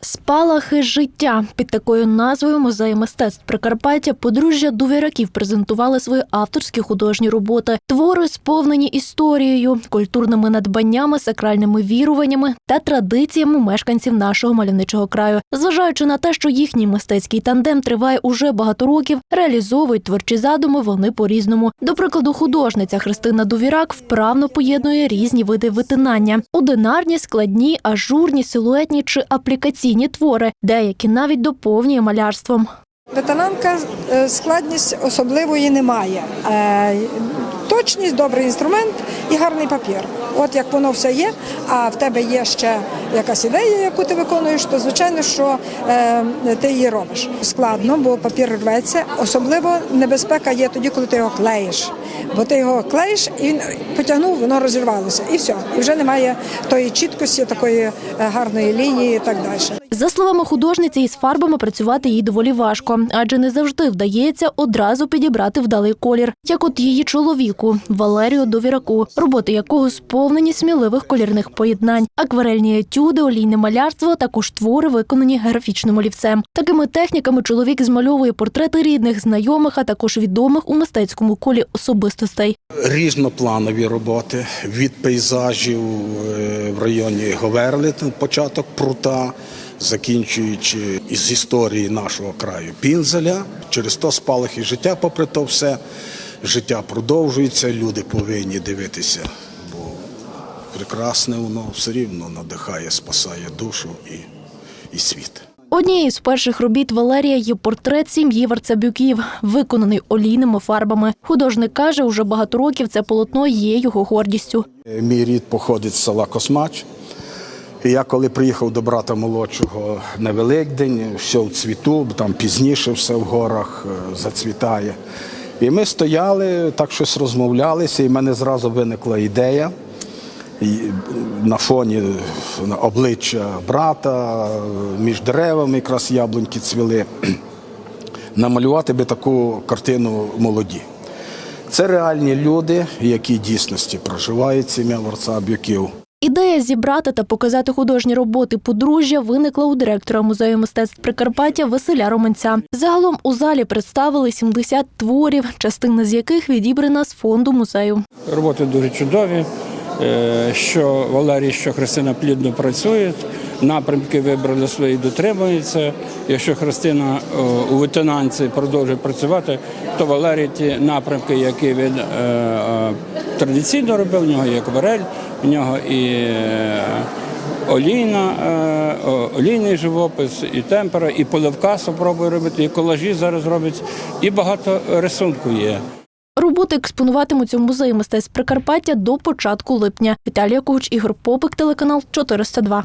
Спалахи життя під такою назвою музею мистецтв Прикарпаття подружжя Дувіраків презентували свої авторські художні роботи, твори сповнені історією, культурними надбаннями, сакральними віруваннями та традиціями мешканців нашого мальовничого краю. Зважаючи на те, що їхній мистецький тандем триває уже багато років, реалізовують творчі задуми вони по-різному. До прикладу, художниця Христина Дувірак вправно поєднує різні види витинання: одинарні, складні, ажурні, силуетні чи аплікаційні твори, деякі навіть доповнює малярством. Ветенанка е, складність особливої немає. Е, Точність, добрий інструмент і гарний папір. От як воно все є, а в тебе є ще якась ідея, яку ти виконуєш, то звичайно, що е, ти її робиш. Складно, бо папір рветься. Особливо небезпека є тоді, коли ти його клеїш. Бо ти його клеїш і він потягнув, воно розірвалося. І все. І вже немає тої чіткості, такої е, гарної лінії і так далі. За словами художниці, із фарбами працювати їй доволі важко, адже не завжди вдається одразу підібрати вдалий колір, як от її чоловіку Валерію Довіраку, роботи якого сповнені сміливих колірних поєднань, акварельні етюди, олійне малярство, також твори виконані графічним олівцем. Такими техніками чоловік змальовує портрети рідних, знайомих, а також відомих у мистецькому колі особистостей. різнопланові роботи від пейзажів е, в районі Говерли, початок прута, закінчуючи із історії нашого краю Пінзеля. Через то спалахи життя, попри то все, життя продовжується, люди повинні дивитися, бо прекрасне воно все рівно надихає, спасає душу і, і світ. Однією з перших робіт Валерія є портрет сім'ї Варцебюків, виконаний олійними фарбами. Художник каже, уже багато років це полотно є його гордістю. Мій рід походить з села Космач. І я коли приїхав до брата молодшого на Великдень, все в цвіту, там пізніше все в горах е, зацвітає. І ми стояли, так щось розмовлялися, і в мене зразу виникла ідея. І на фоні на обличчя брата, е, між деревами якраз яблуньки цвіли, намалювати би таку картину молоді. Це реальні люди, які дійсності проживають сім'я Варца Бюків. Ідея зібрати та показати художні роботи подружжя виникла у директора музею мистецтв Прикарпаття Василя Романця. Загалом у залі представили 70 творів, частина з яких відібрана з фонду музею. Роботи дуже чудові. Е, Що Валерій, що Христина плідно працюють, напрямки вибрали свої дотримуються. Якщо Христина е, у ветенанці продовжує працювати, то Валерій ті напрямки, які він е, традиційно робив, в нього є акварель, в нього і олійна, олійний живопис, і темпера, і поливка спробує робити, і колажі зараз робить, і багато рисунку є. Роботи експонуватимуться в музеї мистецтв Прикарпаття до початку липня. Віталія Ковч, Ігор Попик, телеканал 402.